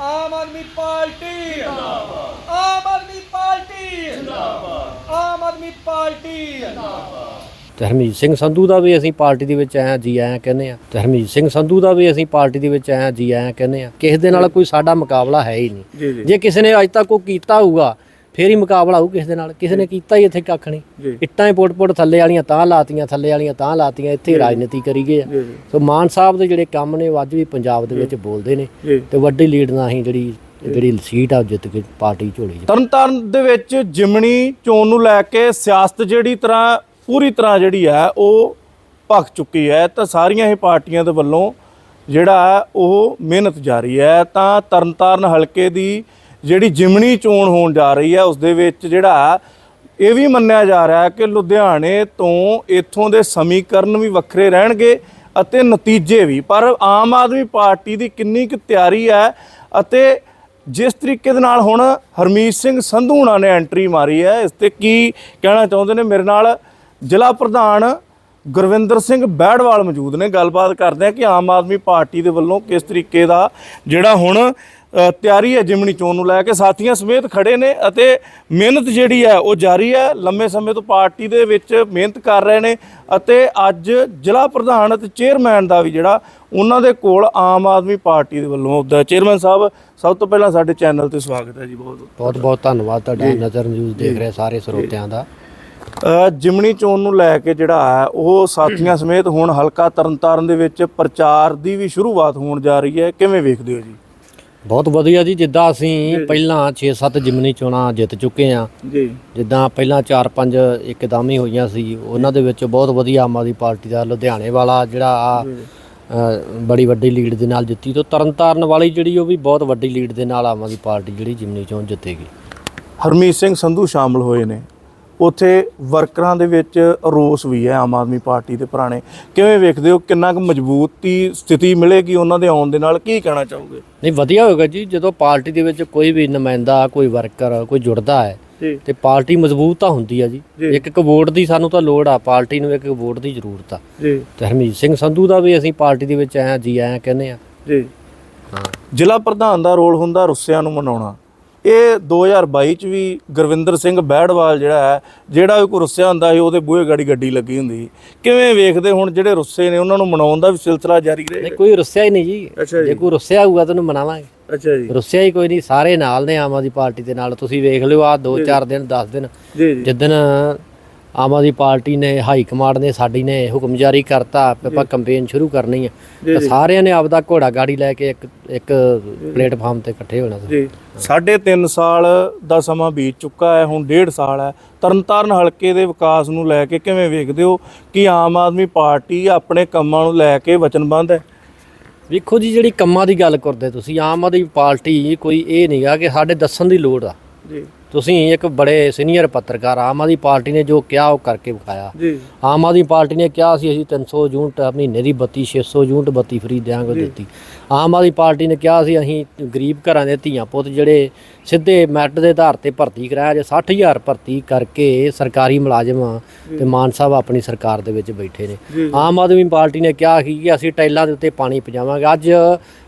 ਆਮ Aadmi party. ਜਿੰਦਾਬਾਦ। Aam Aadmi party. ਜਿੰਦਾਬਾਦ। Aam Aadmi party. ਤੇ ਹਰਮੀਤ ਸਿੰਘ ਸੰਧੂ ਦਾ ਵੀ ਅਸੀਂ ਪਾਰਟੀ ਦੇ ਵਿੱਚ ਆਇਆ ਜੀ ਆਇਆ ਕਹਿੰਦੇ ਆ। ਤੇ ਹਰਮੀਤ ਸਿੰਘ ਸੰਧੂ ਦਾ ਵੀ ਅਸੀਂ ਪਾਰਟੀ ਦੇ ਵਿੱਚ ਆਇਆ ਜੀ ਆਇਆ ਕਹਿੰਦੇ ਆ। ਕਿਸੇ ਦੇ ਨਾਲ ਕੋਈ ਸਾਡਾ ਮੁਕਾਬਲਾ ਹੈ ਹੀ ਨਹੀਂ। ਜੀ। ਜੇ। ਕਿਸੇ ਨੇ ਅੱਜ ਤੱਕ ਕੋਈ ਕੀਤਾ ਹੋਊਗਾ ਫੇਰ ਹੀ ਮੁਕਾਬਲਾ ਹੋਊ ਕਿਸੇ ਦੇ ਨਾਲ ਕਿਸੇ ਨੇ ਕੀਤਾ ਹੀ ਇੱਥੇ ਕੱਖ ਨਹੀਂ। ਇੱਟਾਂ ਹੀ ਪੁੱਟ-ਪੁੱਟ ਥੱਲੇ ਵਾਲੀਆਂ ਤਾਂ ਲਾਤੀਆਂ ਥੱਲੇ ਵਾਲੀਆਂ ਤਾਂ ਲਾਤੀਆਂ ਇੱਥੇ ਹੀ ਰਾਜਨੀਤੀ ਕਰੀ ਗਏ ਆ। ਸੋ ਮਾਨ ਸਾਹਿਬ ਦੇ ਜਿਹੜੇ ਕੰਮ ਨੇ ਅੱਜ ਵੀ ਪੰਜਾਬ ਦੇ ਵਿੱਚ ਬੋਲਦੇ ਨੇ ਤੇ ਵੱਡੀ ਲੀਡ ਨਾਲ ਅਸੀਂ ਜਿਹੜੀ ਜਿਹੜੀ ਸੀਟ ਆ ਜਿੱਤ ਕੇ ਪਾਰਟੀ ਝੋਲੀ ਤਰਨਤਾਰਨ ਦੇ ਵਿੱਚ ਜਿਮਣੀ ਚੋਣ ਨੂੰ ਲੈ ਕੇ ਸਿਆਸਤ ਜਿਹੜੀ ਤਰ੍ਹਾਂ ਪੂਰੀ ਤਰ੍ਹਾਂ ਜਿਹੜੀ ਹੈ ਉਹ ਭਖ ਚੁੱਕੀ ਹੈ ਤਾਂ ਸਾਰੀਆਂ ਹੀ ਪਾਰਟੀਆਂ ਦੇ ਵੱਲੋਂ ਜਿਹੜਾ ਹੈ ਉਹ ਮਿਹਨਤ ਜਾਰੀ ਹੈ ਤਾਂ ਤਰਨਤਾਰਨ ਹਲਕੇ ਦੀ ਜਿਹੜੀ ਜਿਮਣੀ ਚੋਣ ਹੋਣ ਜਾ ਰਹੀ ਹੈ ਉਸ ਦੇ ਵਿੱਚ ਜਿਹੜਾ ਇਹ ਵੀ ਮੰਨਿਆ ਜਾ ਰਿਹਾ ਹੈ ਕਿ ਲੁਧਿਆਣੇ ਤੋਂ ਇੱਥੋਂ ਦੇ ਸਮੀਕਰਨ ਵੀ ਵੱਖਰੇ ਰਹਿਣਗੇ ਅਤੇ ਨਤੀਜੇ ਵੀ। ਪਰ ਆਮ ਆਦਮੀ ਪਾਰਟੀ ਦੀ ਕਿੰਨੀ ਕੁ ਤਿਆਰੀ ਹੈ ਅਤੇ ਜਿਸ ਤਰੀਕੇ ਦੇ ਨਾਲ ਹੁਣ ਹਰਮੀਤ ਸਿੰਘ ਸੰਧੂ ਹੁਣਾਂ ਨੇ ਐਂਟਰੀ ਮਾਰੀ ਹੈ, ਇਸ ਤੇ ਕੀ ਕਹਿਣਾ ਚਾਹੁੰਦੇ ਨੇ? ਮੇਰੇ ਨਾਲ ਜ਼ਿਲ੍ਹਾ ਪ੍ਰਧਾਨ ਗੁਰਵਿੰਦਰ ਸਿੰਘ ਬੈੜਵਾਲ ਮੌਜੂਦ ਨੇ। ਗੱਲਬਾਤ ਕਰਦੇ ਆ ਕਿ ਆਮ ਆਦਮੀ ਪਾਰਟੀ ਦੇ ਵੱਲੋਂ ਕਿਸ ਤਰੀਕੇ ਦਾ ਜਿਹੜਾ ਹੁਣ ਤਿਆਰੀ ਹੈ ਜਿਮਣੀ ਚੋਣ ਨੂੰ ਲੈ ਕੇ। ਸਾਥੀਆਂ ਸਮੇਤ ਖੜੇ ਨੇ ਅਤੇ ਮਿਹਨਤ ਜਿਹੜੀ ਹੈ ਉਹ ਜਾਰੀ ਹੈ। ਲੰਮੇ ਸਮੇਂ ਤੋਂ ਪਾਰਟੀ ਦੇ ਵਿੱਚ ਮਿਹਨਤ ਕਰ ਰਹੇ ਨੇ ਅਤੇ ਅੱਜ ਜ਼ਿਲ੍ਹਾ ਪ੍ਰਧਾਨ ਅਤੇ ਚੇਅਰਮੈਨ ਦਾ ਵੀ ਜਿਹੜਾ ਉਹਨਾਂ ਦੇ ਕੋਲ ਆਮ ਆਦਮੀ ਪਾਰਟੀ ਦੇ ਵੱਲੋਂ ਹੁੰਦਾ ਚੇਅਰਮੈਨ ਸਾਹਿਬ ਸਭ ਤੋਂ ਪਹਿਲਾਂ ਸਾਡੇ ਚੈਨਲ ਤੇ ਸਵਾਗਤ ਹੈ ਜੀ। ਬਹੁਤ ਬਹੁਤ ਬਹੁਤ ਧੰਨਵਾਦ ਤੁਹਾਡਾ ਨਜ਼ਰ ਨਿਊਜ਼ ਦੇਖ ਰਹੇ ਸਾਰੇ ਸਰੋਤਿਆਂ ਦਾ। ਜਿਮਣੀ ਚੋਣ ਨੂੰ ਲੈ ਕੇ ਜਿਹੜਾ ਹੈ ਉਹ ਸਾਥੀਆਂ ਸਮੇਤ ਹੁਣ ਹਲਕਾ ਤਰਨਤਾਰਨ ਦੇ ਵਿੱਚ ਪ੍ਰਚਾਰ ਦੀ ਵੀ ਸ਼ੁਰੂਆਤ ਹੋਣ ਜਾ ਰਹੀ ਹੈ। ਕਿਵੇਂ ਵੇਖਦੇ ਹੋ ਜੀ? ਬਹੁਤ ਵਧੀਆ ਜੀ। ਜਿੱਦਾਂ ਅਸੀਂ ਪਹਿਲਾਂ 6-7 ਜਿਮਨੀ ਚੋਣਾਂ ਜਿੱਤ ਚੁੱਕੇ ਆ ਜੀ। ਜਿੱਦਾਂ ਪਹਿਲਾਂ 4-5 ਇੱਕਦਮ ਹੀ ਹੋਈਆਂ ਸੀ ਉਹਨਾਂ ਦੇ ਵਿੱਚ ਬਹੁਤ ਵਧੀਆ ਆਮ ਆਦਮੀ ਪਾਰਟੀ ਦਾ ਲੁਧਿਆਣੇ ਵਾਲਾ ਜਿਹੜਾ ਆ ਬੜੀ ਵੱਡੀ ਲੀਡ ਦੇ ਨਾਲ ਜਿੱਤੀ ਤੋਂ ਤਰਨਤਾਰਨ ਵਾਲੀ ਜਿਹੜੀ ਉਹ ਵੀ ਬਹੁਤ ਵੱਡੀ ਲੀਡ ਦੇ ਨਾਲ ਆਮ ਆਦਮੀ ਪਾਰਟੀ ਜਿਹੜੀ ਜਿਮਨੀ ਚੋਣ ਜਿੱਤੇਗੀ। ਹਰਮੀਤ ਸਿੰਘ ਸੰਧੂ ਸ਼ਾਮਲ ਹੋਏ ਨੇ। ਉੱਥੇ ਵਰਕਰਾਂ ਦੇ ਵਿੱਚ ਰੋਸ ਵੀ ਹੈ ਆਮ ਆਦਮੀ ਪਾਰਟੀ ਦੇ ਪੁਰਾਣੇ। ਕਿਵੇਂ ਵੇਖਦੇ ਹੋ? ਕਿੰਨਾ ਕੁ ਮਜ਼ਬੂਤੀ ਸਥਿਤੀ ਮਿਲੇਗੀ ਉਹਨਾਂ ਦੇ ਆਉਣ ਦੇ ਨਾਲ? ਕੀ ਕਹਿਣਾ ਚਾਹੋਗੇ? ਨਹੀਂ ਵਧੀਆ ਹੋਏਗਾ ਜੀ। ਜਦੋਂ ਪਾਰਟੀ ਦੇ ਵਿੱਚ ਕੋਈ ਵੀ ਨੁਮਾਇੰਦਾ ਕੋਈ ਵਰਕਰ ਕੋਈ ਜੁੜਦਾ ਹੈ ਤੇ ਪਾਰਟੀ ਮਜ਼ਬੂਤ ਤਾਂ ਹੁੰਦੀ ਆ ਜੀ। ਜੀ। ਇੱਕ ਇੱਕ ਵੋਟ ਦੀ ਸਾਨੂੰ ਤਾਂ ਲੋੜ ਆ। ਪਾਰਟੀ ਨੂੰ ਇੱਕ ਇੱਕ ਵੋਟ ਦੀ ਜ਼ਰੂਰਤ ਆ। ਜੀ। ਤੇ ਹਰਮੀਤ ਸਿੰਘ ਸੰਧੂ ਦਾ ਵੀ ਅਸੀਂ ਪਾਰਟੀ ਦੇ ਵਿੱਚ ਆਇਆ ਜੀ ਆਇਆ ਕਹਿੰਦੇ ਆ। ਜੀ। ਹਾਂ। ਜ਼ਿਲ੍ਹਾ ਪ੍ਰਧਾਨ ਦਾ ਰੋਲ ਹੁੰਦਾ ਰੁੱਸਿਆਂ ਨੂੰ ਮਨਾਉਣਾ। ਇਹ 2022 ਚ ਵੀ ਗੁਰਵਿੰਦਰ ਸਿੰਘ ਬੈੜਵਾਲ ਜਿਹੜਾ ਹੈ ਜਿਹੜਾ ਵੀ ਕੋਈ ਰੁੱਸਿਆ ਹੁੰਦਾ ਸੀ ਉਹਦੇ ਬੂਹੇ ਗਾੜੀ ਗੱਡੀ ਲੱਗੀ ਹੁੰਦੀ ਸੀ। ਕਿਵੇਂ ਵੇਖਦੇ ਹੁਣ ਜਿਹੜੇ ਰੁੱਸੇ ਨੇ ਉਹਨਾਂ ਨੂੰ ਮਨਾਉਣ ਦਾ ਵੀ ਸਿਲਸਿਲਾ ਜਾਰੀ ਨਹੀਂ ਰਹੇਗਾ ਕੋਈ ਰੁੱਸਿਆ ਹੀ ਨਹੀਂ ਜੀ। ਜੇ। ਕੋਈ ਰੁੱਸਿਆ ਹੋਊਗਾ ਤਾਂ ਉਹਨੂੰ ਮਨਾਵਾਂਗੇ। ਅੱਛਾ ਜੀ। ਰੁੱਸਿਆ ਹੀ ਕੋਈ ਨਹੀਂ ਸਾਰੇ ਨਾਲ ਨੇ ਆਮ ਆਦਮੀ ਪਾਰਟੀ ਦੇ ਨਾਲ। ਤੁਸੀਂ ਵੇਖ ਲਿਓ ਆ 2-4 ਦਿਨ 10 ਦਿਨ। ਜੀ ਜੀ। ਜਿੱਦਨ ਆਮ ਆਦਮੀ ਪਾਰਟੀ ਨੇ ਹਾਈ ਕਮਾਂਡ ਨੇ ਸਾਡੀ ਨੇ ਹੁਕਮ ਜਾਰੀ ਕਰਤਾ ਵੀ ਆਪਾਂ ਕੈਂਪੇਨ ਸ਼ੁਰੂ ਕਰਨੀ ਹੈ ਤਾਂ ਸਾਰਿਆਂ ਨੇ ਆਪਦਾ ਘੋੜਾ ਗਾੜੀ ਲੈ ਕੇ ਇੱਕ ਇੱਕ ਪਲੇਟਫਾਰਮ ਤੇ ਇਕੱਠੇ ਹੋਣਾ ਸੀ। ਜੀ। ਸਾਢੇ ਤਿੰਨ ਸਾਲ ਦਾ ਸਮਾਂ ਬੀਤ ਚੁੱਕਾ ਹੈ ਹੁਣ ਡੇਢ ਸਾਲ ਹੈ। ਤਰਨਤਾਰਨ ਹਲਕੇ ਦੇ ਵਿਕਾਸ ਨੂੰ ਲੈ ਕੇ ਕਿਵੇਂ ਵੇਖਦੇ ਹੋ? ਕਿ ਆਮ ਆਦਮੀ ਪਾਰਟੀ ਆਪਣੇ ਕੰਮਾਂ ਨੂੰ ਲੈ ਕੇ ਵਚਨਬੱਧ ਹੈ? ਵੇਖੋ ਜੀ ਜਿਹੜੀ ਕੰਮਾਂ ਦੀ ਗੱਲ ਕਰਦੇ ਤੁਸੀਂ ਆਮ ਆਦਮੀ ਪਾਰਟੀ ਕੋਈ ਇਹ ਨਹੀਂਗਾ ਕਿ ਸਾਡੇ ਦੱਸਣ ਦੀ ਲੋੜ ਆ। ਜੀ। ਤੁਸੀਂ ਇੱਕ ਬੜੇ ਸੀਨੀਅਰ ਪੱਤਰਕਾਰ ਆਮ ਆਦਮੀ ਪਾਰਟੀ ਨੇ ਜੋ ਕਿਹਾ ਉਹ ਕਰਕੇ ਵਿਖਾਇਆ। ਜੀ। ਆਮ ਆਦਮੀ ਪਾਰਟੀ ਨੇ ਕਿਹਾ ਸੀ ਅਸੀਂ 300 ਯੂਨਿਟ ਮਹੀਨੇ ਦੀ ਬੱਤੀ 600 ਯੂਨਿਟ ਬੱਤੀ ਫਰੀ ਦਿਆਂਗੇ ਦਿੱਤੀ। ਆਮ ਆਦਮੀ ਪਾਰਟੀ ਨੇ ਕਿਹਾ ਸੀ ਅਸੀਂ ਗਰੀਬ ਘਰਾਂ ਦੇ ਧੀਆਂ ਪੁੱਤ ਜਿਹੜੇ ਸਿੱਧੇ ਮੈਰਿਟ ਦੇ ਆਧਾਰ ਤੇ ਭਰਤੀ ਕਰਾਇਆ ਜੇ 60000 ਭਰਤੀ ਕਰਕੇ ਸਰਕਾਰੀ ਮੁਲਾਜ਼ਮ ਆ ਤੇ ਮਾਨ ਸਾਹਿਬ ਆਪਣੀ ਸਰਕਾਰ ਦੇ ਵਿੱਚ ਬੈਠੇ ਨੇ। ਆਮ ਆਦਮੀ ਪਾਰਟੀ ਨੇ ਕਿਹਾ ਕਿ ਅਸੀਂ ਟਾਈਲਾਂ ਦੇ ਉੱਤੇ ਪਾਣੀ ਪਜਾਵਾਂਗੇ। ਅੱਜ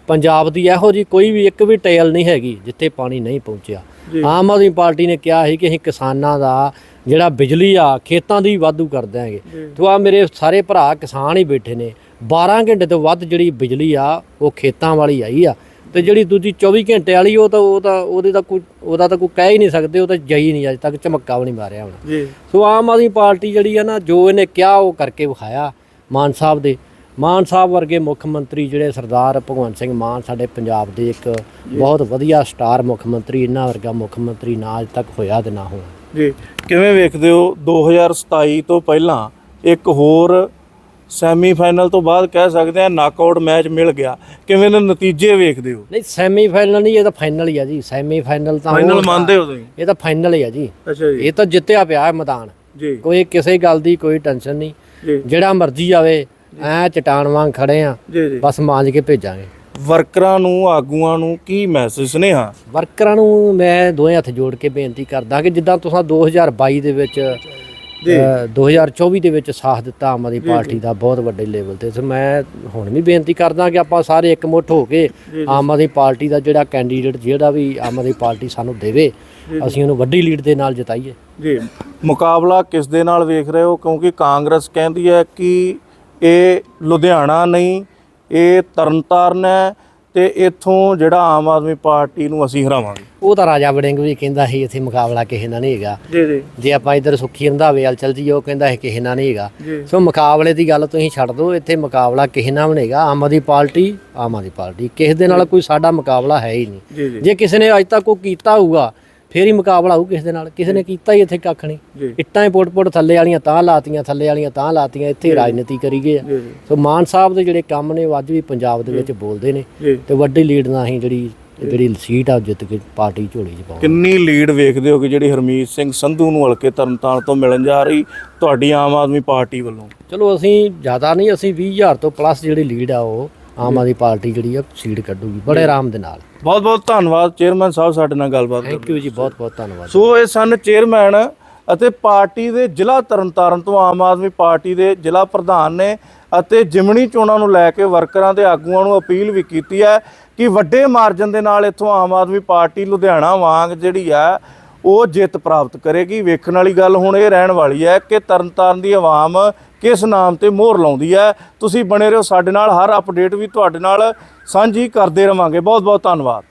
ਪੰਜਾਬ ਦੀ ਇਹੋ ਜੀ ਕੋਈ ਵੀ ਇੱਕ ਵੀ ਟਾਈਲ ਨਹੀਂ ਹੈਗੀ ਜਿੱਥੇ ਪਾਣੀ ਨਹੀਂ ਪਹੁੰਚਿਆ। ਆਮ ਆਦਮੀ ਪਾਰਟੀ ਨੇ ਕਿਹਾ ਸੀ ਕਿ ਅਸੀਂ ਕਿਸਾਨਾਂ ਦਾ ਜਿਹੜਾ ਬਿਜਲੀ ਆ ਖੇਤਾਂ ਦੀ ਵਾਧੂ ਕਰ ਦਿਆਂਗੇ। ਤੇ ਆ ਮੇਰੇ ਸਾਰੇ ਭਰਾ ਕਿਸਾਨ ਹੀ ਬੈਠੇ ਨੇ। 12 ਘੰਟੇ ਤੋਂ ਵੱਧ ਜਿਹੜੀ ਬਿਜਲੀ ਆ ਉਹ ਖੇਤਾਂ ਵਾਲੀ ਆਈ ਆ। ਤੇ ਜਿਹੜੀ ਦੂਜੀ 24 ਘੰਟੇ ਵਾਲੀ ਉਹ ਤਾਂ ਉਹ ਤਾਂ ਉਹਦੇ ਤਾਂ ਕੋਈ ਉਹਦਾ ਤਾਂ ਕੋਈ ਕਹਿ ਹੀ ਨਹੀਂ ਸਕਦੇ ਉਹ ਤਾਂ ਜਈ ਨਹੀਂ ਅਜੇ ਤੱਕ ਝਮੱਕਾ ਵੀ ਨਹੀਂ ਮਾਰਿਆ ਹੁਣ। ਜੀ। ਸੋ ਆਮ ਆਦਮੀ ਪਾਰਟੀ ਜਿਹੜੀ ਆ ਨਾ ਜੋ ਇਹਨੇ ਕਿਹਾ ਉਹ ਕਰਕੇ ਵਿਖਾਇਆ ਮਾਨ ਸਾਹਿਬ ਦੇ। ਮਾਨ ਸਾਹਿਬ ਵਰਗੇ ਮੁੱਖ ਮੰਤਰੀ ਜਿਹੜੇ ਸਰਦਾਰ ਭਗਵੰਤ ਸਿੰਘ ਮਾਨ ਸਾਡੇ ਪੰਜਾਬ ਦੇ ਇੱਕ ਬਹੁਤ ਵਧੀਆ ਸਟਾਰ ਮੁੱਖ ਮੰਤਰੀ ਇਹਨਾਂ ਵਰਗਾ ਮੁੱਖ ਮੰਤਰੀ ਨਾ ਅੱਜ ਤੱਕ ਹੋਇਆ ਤੇ ਨਾ ਹੋਣਾ। ਜੀ ਕਿਵੇਂ ਵੇਖਦੇ ਹੋ? 2027 ਤੋਂ ਪਹਿਲਾਂ ਇੱਕ ਹੋਰ ਸੈਮੀਫਾਈਨਲ ਤੋਂ ਬਾਅਦ ਕਹਿ ਸਕਦੇ ਆ ਨਾਕਆਊਟ ਮੈਚ ਮਿਲ ਗਿਆ। ਕਿਵੇਂ ਦੇ ਨਤੀਜੇ ਵੇਖਦੇ ਹੋ? ਨਹੀਂ ਸੈਮੀ ਫਾਈਨਲ ਨਹੀਂ ਇਹ ਤਾਂ ਫਾਈਨਲ ਹੀ ਆ ਜੀ। ਸੈਮੀ ਫਾਈਨਲ ਤਾਂ ਫਾਈਨਲ ਮੰਨਦੇ ਹੋ ਤੁਸੀਂ? ਇਹ ਤਾਂ ਫਾਈਨਲ ਹੀ ਆ ਜੀ। ਅੱਛਾ ਇਹ ਤਾਂ ਜਿੱਤਿਆ ਪਿਆ ਹੈ ਮੈਦਾਨ। ਜੀ। ਕੋਈ ਕਿਸੇ ਗੱਲ ਦੀ ਕੋਈ ਟੈਨਸ਼ਨ ਨਹੀਂ। ਜੀ। ਜਿਹੜਾ ਮਰਜ਼ੀ ਆਵੇ ਐ ਚਟਾਨ ਵਾਂਗ ਖੜੇ ਆ। ਜੀ ਜੀ। ਬਸ ਮਾਂਜ ਕੇ ਭੇਜਾਂਗੇ। ਵਰਕਰਾਂ ਨੂੰ ਆਗੂਆਂ ਨੂੰ ਕੀ ਮੈਸੇਜ ਸੁਨੇਹਾ? ਵਰਕਰਾਂ ਨੂੰ ਮੈਂ ਦੋਵੇਂ ਹੱਥ ਜੋੜ ਕੇ ਬੇਨਤੀ ਕਰਦਾ ਕਿ ਜਿੱਦਾਂ ਤੁਸੀਂ 2022 ਦੇ ਵਿੱਚ 2024 ਦੇ ਵਿੱਚ ਸਾਥ ਦਿੱਤਾ ਆਮ ਆਦਮੀ ਪਾਰਟੀ ਦਾ ਬਹੁਤ ਵੱਡੇ ਲੈਵਲ ਤੇ। ਤੇ ਮੈਂ ਹੁਣ ਵੀ ਬੇਨਤੀ ਕਰਦਾ ਕਿ ਆਪਾਂ ਸਾਰੇ ਇਕਮੁੱਠ ਹੋ ਕੇ ਆਮ ਆਦਮੀ ਪਾਰਟੀ ਦਾ ਜਿਹੜਾ ਕੈਂਡੀਡੇਟ ਜਿਹੜਾ ਵੀ ਆਮ ਆਦਮੀ ਪਾਰਟੀ ਸਾਨੂੰ ਦੇਵੇ ਅਸੀਂ ਉਹਨੂੰ ਵੱਡੀ ਲੀਡ ਦੇ ਨਾਲ ਜਿਤਾਈਏ। ਜੀ। ਮੁਕਾਬਲਾ ਕਿਸ ਦੇ ਨਾਲ ਵੇਖ ਰਹੇ ਹੋ? ਕਿਉਂਕਿ ਕਾਂਗਰਸ ਕਹਿੰਦੀ ਹੈ ਕਿ ਇਹ ਲੁਧਿਆਣਾ ਨਹੀਂ ਇਹ ਤਰਨਤਾਰਨ ਹੈ ਤੇ ਇੱਥੋਂ ਜਿਹੜਾ ਆਮ ਆਦਮੀ ਪਾਰਟੀ ਨੂੰ ਅਸੀਂ ਹਰਾਵਾਂਗੇ। ਉਹ ਤਾਂ ਰਾਜਾ ਵੜਿੰਗ ਵੀ ਕਹਿੰਦਾ ਸੀ ਇੱਥੇ ਮੁਕਾਬਲਾ ਕਿਸੇ ਨਾਲ ਨਹੀਂ ਹੈਗਾ। ਜੀ ਜੀ। ਜੇ ਆਪਾਂ ਇੱਧਰ ਸੁੱਖੀ ਰੰਧਾਵੇ ਵਾਲ ਚੱਲ ਜਾਈਏ ਉਹ ਕਹਿੰਦਾ ਹੈ ਕਿਸੇ ਨਾਲ ਨਹੀਂ ਹੈਗਾ। ਸੋ ਮੁਕਾਬਲੇ ਦੀ ਗੱਲ ਤੁਸੀਂ ਛੱਡ ਦਿਓ ਇੱਥੇ ਮੁਕਾਬਲਾ ਕਿਸੇ ਨਾਲ ਹੈਗਾ। Aam Aadmi party Aam Aadmi party. ਕਿਸੇ ਦੇ ਨਾਲ ਕੋਈ ਸਾਡਾ ਮੁਕਾਬਲਾ ਹੈ ਹੀ ਨਹੀਂ। ਜੇ ਕਿਸੇ ਨੇ ਅੱਜ ਤੱਕ ਕੋਈ ਕੀਤਾ ਹੋਊਗਾ ਫੇਰ ਹੀ ਮੁਕਾਬਲਾ ਹੋਊ ਕਿਸੇ ਦੇ ਨਾਲ। ਕਿਸੇ ਨੇ ਕੀਤਾ ਹੀ ਇੱਥੇ ਕੱਖ ਨਹੀਂ। ਇੱਟਾਂ ਹੀ ਪੁੱਟ-ਪੁੱਟ ਥੱਲੇ ਵਾਲੀਆਂ ਤਾਂ ਲਾਤੀਆਂ ਥੱਲੇ ਵਾਲੀਆਂ ਤਾਂ ਲਾਤੀਆਂ ਇੱਥੇ ਰਾਜਨੀਤੀ ਕਰੀ ਗਏ ਆ। ਸੋ ਮਾਨ ਸਾਹਿਬ ਦੇ ਜਿਹੜੇ ਕੰਮ ਨੇ ਉਹ ਅੱਜ ਵੀ ਪੰਜਾਬ ਦੇ ਵਿੱਚ ਬੋਲਦੇ ਨੇ ਤੇ ਵੱਡੀ ਲੀਡ ਨਾਲ ਅਸੀਂ ਜਿਹੜੀ ਜਿਹੜੀ ਸੀਟ ਆ ਜਿੱਤ ਕੇ ਪਾਰਟੀ ਝੋਲੀ 'ਚ ਪਾਉਂ ਕਿੰਨੀ ਲੀਡ ਵੇਖਦੇ ਹੋ ਕਿ ਜਿਹੜੀ ਹਰਮੀਤ ਸਿੰਘ ਸੰਧੂ ਨੂੰ ਹਲਕੇ ਤਰਨਤਾਰਨ ਤੋਂ ਮਿਲਣ ਜਾ ਰਹੀ ਤੁਹਾਡੀ ਆਮ ਆਦਮੀ ਪਾਰਟੀ ਵੱਲੋਂ? ਚਲੋ ਅਸੀਂ ਜ਼ਿਆਦਾ ਨਹੀਂ ਅਸੀਂ 20000 ਤੋਂ ਪਲੱਸ ਜਿਹੜੀ ਲੀਡ ਆ ਉਹ ਆਮ ਆਦਮੀ ਪਾਰਟੀ ਜਿਹੜੀ ਆ ਸੀਟ ਕੱਢੂਗੀ। ਬੜੇ ਆਰਾਮ ਦੇ ਨਾਲ। ਬਹੁਤ ਬਹੁਤ ਧੰਨਵਾਦ ਚੇਅਰਮੈਨ ਸਾਹਿਬ ਸਾਡੇ ਨਾਲ ਗੱਲਬਾਤ ਕਰਨ ਥੈਂਕ ਯੂ ਜੀ ਬਹੁਤ ਬਹੁਤ ਧੰਨਵਾਦ। ਸੋ ਇਹ ਸਨ ਚੇਅਰਮੈਨ ਅਤੇ ਪਾਰਟੀ ਦੇ ਜ਼ਿਲ੍ਹਾ ਤਰਨਤਾਰਨ ਤੋਂ ਆਮ ਆਦਮੀ ਪਾਰਟੀ ਦੇ ਜ਼ਿਲ੍ਹਾ ਪ੍ਰਧਾਨ ਨੇ ਅਤੇ ਜਿਮਣੀ ਚੋਣਾਂ ਨੂੰ ਲੈ ਕੇ ਵਰਕਰਾਂ ਦੇ ਆਗੂਆਂ ਨੂੰ ਅਪੀਲ ਵੀ ਕੀਤੀ ਹੈ ਕਿ ਵੱਡੇ ਮਾਰਜਨ ਦੇ ਨਾਲ ਇੱਥੋਂ ਆਮ ਆਦਮੀ ਪਾਰਟੀ ਲੁਧਿਆਣਾ ਵਾਂਗ ਜਿਹੜੀ ਹੈ ਉਹ ਜਿੱਤ ਪ੍ਰਾਪਤ ਕਰੇਗੀ। ਵੇਖਣ ਵਾਲੀ ਗੱਲ ਹੁਣ ਇਹ ਰਹਿਣ ਵਾਲੀ ਹੈ ਕਿ ਤਰਨਤਾਰਨ ਦੀ ਆਵਾਮ ਕਿਸ ਨਾਮ ਤੇ ਮੋਹਰ ਲਾਉਂਦੀ ਹੈ। ਤੁਸੀਂ ਬਣੇ ਰਹੋ ਸਾਡੇ ਨਾਲ, ਹਰ ਅਪਡੇਟ ਵੀ ਤੁਹਾਡੇ ਨਾਲ ਸਾਂਝੀ ਕਰਦੇ ਰਵਾਂਗੇ। ਬਹੁਤ ਬਹੁਤ ਧੰਨਵਾਦ।